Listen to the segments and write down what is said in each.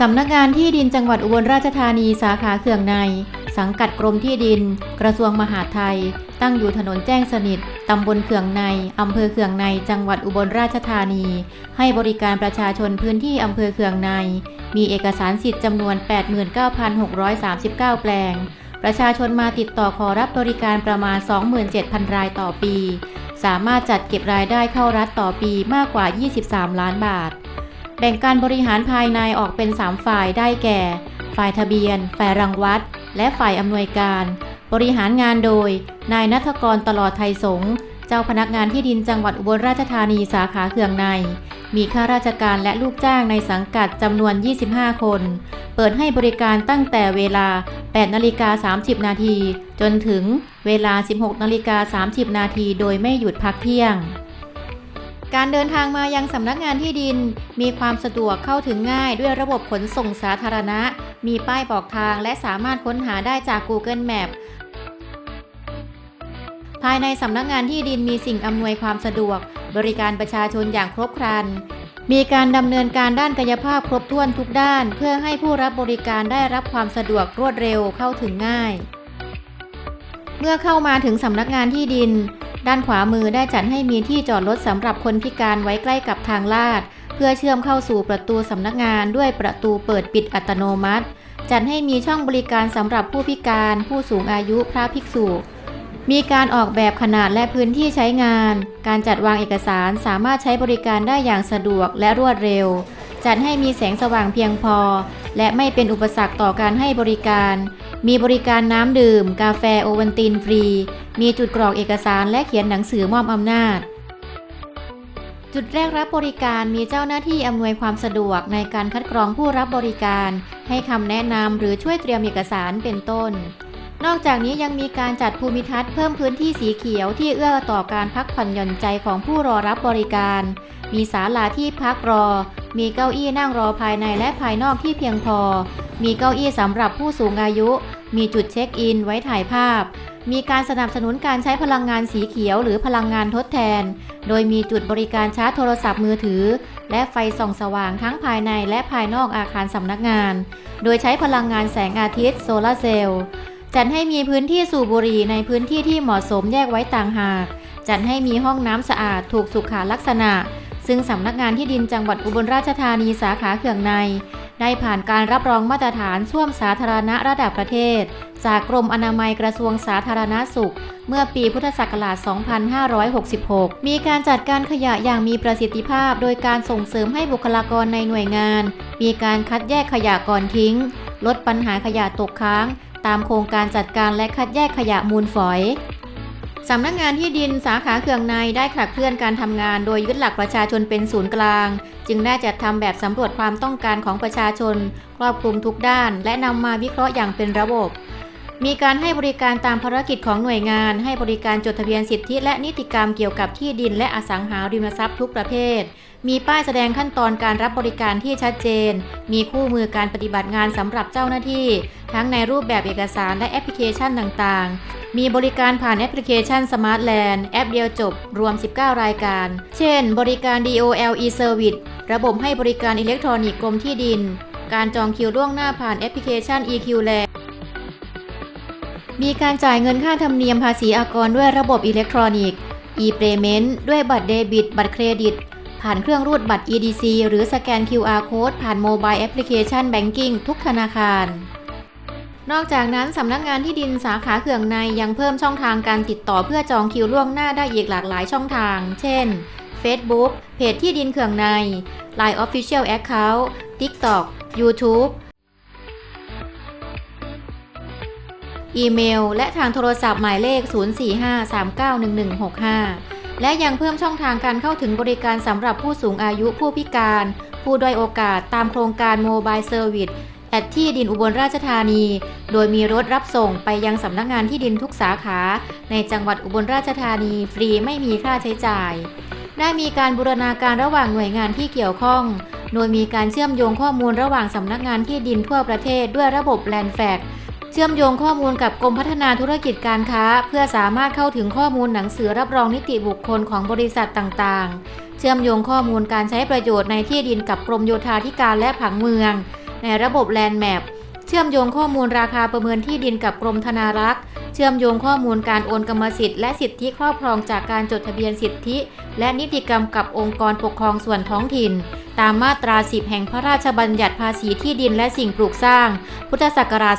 สำนักงานที่ดินจังหวัดอุบลราชธานีสาขาเขื่องใน สังกัดกรมที่ดิน กระทรวงมหาดไทย ตั้งอยู่ถนนแจ้งสนิทตำบลเขื่องในอำเภอเขื่องในจังหวัดอุบลราชธานี ให้บริการประชาชนพื้นที่อำเภอเขื่องใน มีเอกสารสิทธิ์จำนวน 89,639 แปลง ประชาชนมาติดต่อขอรับบริการประมาณ 27,000 รายต่อปี สามารถจัดเก็บรายได้เข้ารัฐต่อปีมากกว่า 23 ล้านบาท แบ่งการบริหารภายในออกเป็น 3 ฝ่ายได้แก่ ฝ่ายทะเบียน ฝ่ายรังวัด และฝ่ายอำนวยการ บริหารงานโดย นายนัทกรตลอดไทยสงฆ์เจ้าพนักงานที่ดินจังหวัดอุบลราชธานีสาขาเขื่องใน มีข้าราชการและลูกจ้างในสังกัดจำนวน 25 คน เปิดให้บริการตั้งแต่เวลา 8 นาฬิกา 30 นาที จนถึงเวลา 16 นาฬิกา 30 นาที โดยไม่หยุดพักเที่ยง การเดินทางมายังสำนักงานที่ดิน มีความสะดวกเข้าถึงง่ายด้วยระบบขนส่งสาธารณะ มีป้ายบอกทางและสามารถค้นหาได้จาก Google Map ภายในสำนักงานที่ดินมีสิ่งอำนวยความสะดวก บริการประชาชนอย่างครบครัน มีการดำเนินการด้านกายภาพครบถ้วนทุกด้าน เพื่อให้ผู้รับบริการได้รับความสะดวกรวดเร็วเข้าถึงง่าย เมื่อเข้ามาถึงสำนักงานที่ดิน ด้านขวามือได้จัดให้มีที่จอดรถสำหรับคนพิการไว้ใกล้กับทางลาด เพื่อเชื่อมเข้าสู่ประตูสำนักงานด้วยประตูเปิดปิดอัตโนมัติ จัดให้มีช่องบริการสำหรับผู้พิการ ผู้สูงอายุพระภิกษุ มีการออกแบบขนาดและพื้นที่ใช้งาน การจัดวางเอกสารสามารถใช้บริการได้อย่างสะดวกและรวดเร็ว จัดให้มีแสงสว่างเพียงพอ และไม่เป็นอุปสรรคต่อการให้บริการ มีบริการน้ำดื่ม กาแฟโอวัลตินฟรี มีจุดกรอกเอกสารและเขียนหนังสือมอบอำนาจ จุดแรกรับบริการมีเจ้าหน้าที่อำนวยความสะดวกในการคัดกรองผู้รับบริการ ให้คำแนะนำหรือช่วยเตรียมเอกสารเป็นต้น นอกจากนี้ยังมีการจัดภูมิทัศน์เพิ่มพื้นที่สีเขียวที่เอื้อต่อการพักผ่อนหย่อนใจของผู้รอรับบริการ มีศาลาที่พักรอ มีเก้าอี้นั่งรอภายในและภายนอกที่เพียงพอ มีเก้าอี้สำหรับผู้สูงอายุ มีจุดเช็คอินไว้ถ่ายภาพ มีการสนับสนุนการใช้พลังงานสีเขียวหรือพลังงานทดแทน โดยมีจุดบริการชาร์จโทรศัพท์มือถือ และไฟส่องสว่างทั้งภายในและภายนอกอาคารสำนักงาน โดยใช้พลังงานแสงอาทิตย์โซลาร์เซลล์จัดให้มีพื้นที่สูบบุหรี่ในพื้นที่ที่เหมาะสมแยกไว้ต่างหาก จัดให้มีห้องน้ำสะอาดถูกสุขาลักษณะ ซึ่งสำนักงานที่ดินจังหวัดอุบลราชธานีสาขาเขื่องใน ได้ผ่านการรับรองมาตรฐานส้วมสาธารณะระดับประเทศ จากกรมอนามัยกระทรวงสาธารณาสุข เมื่อปีพุทธศักราช 2566 มีการจัดการขยะอย่างมีประสิทธิภาพ โดยการส่งเสริมให้บุคลากรในหน่วยงาน มีการคัดแยกขยะก่อนทิ้ง ลดปัญหาขยะตกค้าง ตามโครงการจัดการและคัดแยกขยะมูลฝอย สำนักงานที่ดินสาขาเขื่องในได้ขับเคลื่อนการทำงานโดยยึดหลักประชาชนเป็นศูนย์กลาง จึงได้จัดทำแบบสำรวจความต้องการของประชาชน ครอบคลุมทุกด้าน และนำมาวิเคราะห์อย่างเป็นระบบ มีการให้บริการตามภารกิจของหน่วยงาน ให้บริการจดทะเบียนสิทธิและนิติกรรมเกี่ยวกับที่ดินและอสังหาริมทรัพย์ทุกประเภท มีป้ายแสดงขั้นตอนการรับบริการที่ชัดเจน มีคู่มือการปฏิบัติงานสำหรับเจ้าหน้าที่ ทั้งในรูปแบบเอกสารและแอปพลิเคชันต่างๆ มีบริการผ่านแอปพลิเคชัน Smart Land แอปเดียวจบ รวม 19 รายการ เช่น บริการ DOL e-Service ระบบให้บริการอิเล็กทรอนิกส์กรมที่ดิน การจองคิวล่วงหน้าผ่านแอปพลิเคชัน EQ Land มีการจ่ายเงินค่าธรรมเนียมภาษีอากรด้วยระบบอิเล็กทรอนิกส์ e-payment ด้วยบัตรเดบิต บัตรเครดิต ผ่านเครื่องรูดบัตร EDC หรือสแกน QR Code ผ่านโมบายแอปพลิเคชัน Banking ทุกธนาคาร นอกจากนั้นสำนักงานที่ดินสาขาเขื่องในยังเพิ่มช่องทางการติดต่อเพื่อจองคิวล่วงหน้าได้อีกหลากหลายช่องทาง เช่น Facebook เพจที่ดินเขื่องใน Line Official Account TikTok YouTube อีเมล และทางโทรศัพท์หมายเลข 045391165 และยังเพิ่มช่องทางการเข้าถึงบริการสำหรับผู้สูงอายุผู้พิการ ผู้ด้อยโอกาสตามโครงการโมบายเซอร์วิสแอดที่ดินอุบลราชธานี โดยมีรถรับส่งไปยังสำนักงานที่ดินทุกสาขา ในจังหวัดอุบลราชธานี ฟรีไม่มีค่าใช้จ่าย ได้มีการบูรณาการระหว่างหน่วยงานที่เกี่ยวข้องโดยมีการเชื่อมโยงข้อมูลระหว่างสำนักงานที่ดินทั่วประเทศด้วยระบบ Land Fact เชื่อมโยงข้อมูลกับกรมพัฒนาธุรกิจการค้า เพื่อสามารถเข้าถึงข้อมูลหนังสือรับรองนิติบุคคลของบริษัทต่างๆ เชื่อมโยงข้อมูลการใช้ประโยชน์ในที่ดินกับกรมโยธาธิการและผังเมือง ในระบบแลนด์แมพ เชื่อมโยงข้อมูลราคาประเมินที่ดินกับกรมธนารักษ์ เชื่อมโยงข้อมูลการโอนกรรมสิทธิ์และสิทธิครอบครองจากการจดทะเบียนสิทธิ และนิติกรรมกับองค์กรปกครองส่วนท้องถิ่น ตามมาตรา 10 แห่งพระราชบัญญัติภาษีที่ดินและสิ่งปลูกสร้าง พุทธศักราช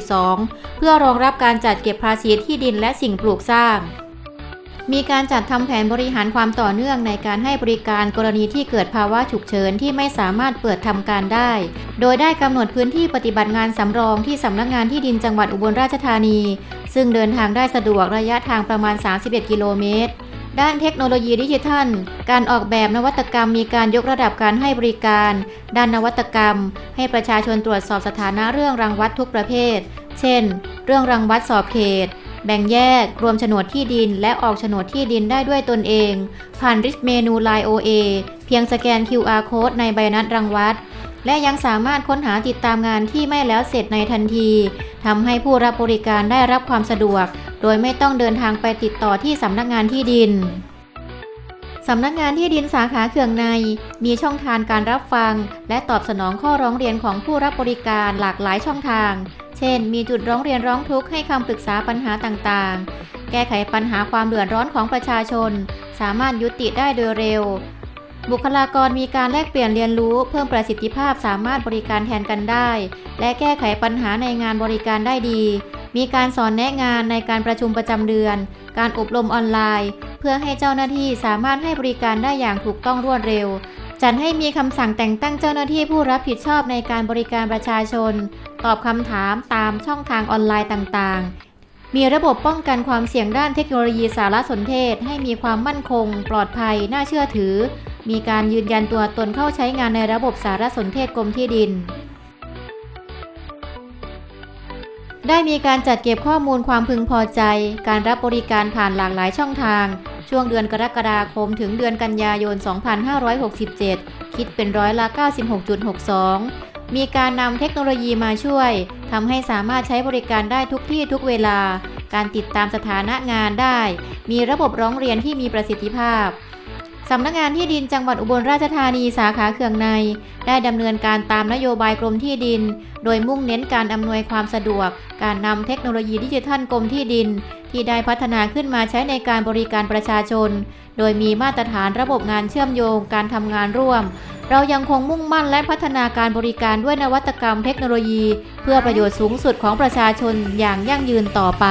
2562 เพื่อรองรับการจัดเก็บภาษีที่ดินและสิ่งปลูกสร้าง มีการจัดทำแผนบริหารความต่อเนื่องในการให้บริการกรณีที่เกิดภาวะฉุกเฉินที่ไม่สามารถเปิดทำการได้ โดยได้กำหนดพื้นที่ปฏิบัติงานสำรองที่สำนักงานที่ดินจังหวัดอุบลราชธานี ซึ่งเดินทางได้สะดวกระยะทางประมาณ 31 กิโลเมตร ด้านเทคโนโลยีดิจิทัล การออกแบบนวัตกรรมมีการยกระดับการให้บริการ ด้านนวัตกรรม ให้ประชาชนตรวจสอบสถานะเรื่องรังวัดทุกประเภท เช่น เรื่องรังวัดสอบเขต แบ่งแยก รวมโฉนดที่ดิน และออกโฉนดที่ดินได้ด้วยตนเอง ผ่านริชเมนู Line OA เพียงสแกน QR Code ในใบนัดรังวัด และยังสามารถค้นหาติดตามงานที่ไม่แล้วเสร็จในทันทีทำให้ผู้รับบริการได้รับความสะดวก โดยไม่ต้องเดินทางไปติดต่อที่สำนักงานที่ดินสำนักงานที่ดินสาขาเขื่องใน มีช่องทางการรับฟัง และตอบสนองข้อร้องเรียนของผู้รับบริการหลากหลายช่องทาง ช่น มีจุดร้องเรียนร้องทุกข์ให้คำปรึกษาปัญหาต่างๆ แก้ไขปัญหาความเดือดร้อนของประชาชน สามารถยุติได้โดยเร็ว บุคลากรมีการแลกเปลี่ยนเรียนรู้เพิ่มประสิทธิภาพสามารถบริการแทนกันได้ และแก้ไขปัญหาในงานบริการได้ดี มีการสอนแนะงานในการประชุมประจำเดือน การอบรมออนไลน์ เพื่อให้เจ้าหน้าที่สามารถให้บริการได้อย่างถูกต้องรวดเร็ว จัดให้มีคำสั่งแต่งตั้งเจ้าหน้าที่ผู้รับผิดชอบในการบริการประชาชน ตอบคำถามตามช่องทางออนไลน์ต่างๆ มีระบบป้องกันความเสี่ยงด้านเทคโนโลยีสารสนเทศ ให้มีความมั่นคง ปลอดภัย น่าเชื่อถือ มีการยืนยันตัวตนเข้าใช้งานในระบบสารสนเทศกรมที่ดินได้มีการจัดเก็บข้อมูลความพึงพอใจ การรับบริการผ่านหลากหลายช่องทาง ช่วงเดือนกรกฎาคมถึงเดือนกันยายน 2567 คิดเป็นร้อยละ 96.62 มีการนำเทคโนโลยีมาช่วยทำให้สามารถใช้บริการได้ทุกที่ทุกเวลา การติดตามสถานะงานได้ มีระบบร้องเรียนที่มีประสิทธิภาพ สำนักงานที่ดินจังหวัดอุบลราชธานีสาขาเขื่องใน ได้ดำเนินการตามนโยบายกรมที่ดิน โดยมุ่งเน้นการอำนวยความสะดวก การนำเทคโนโลยีดิจิทัลกรมที่ดิน ที่ได้พัฒนาขึ้นมาใช้ในการบริการประชาชน โดยมีมาตรฐานระบบงานเชื่อมโยง การทำงานร่วม เรายังคงมุ่งมั่นและพัฒนาการบริการด้วยนวัตกรรมเทคโนโลยี เพื่อประโยชน์สูงสุดของประชาชนอย่างยั่งยืนต่อไป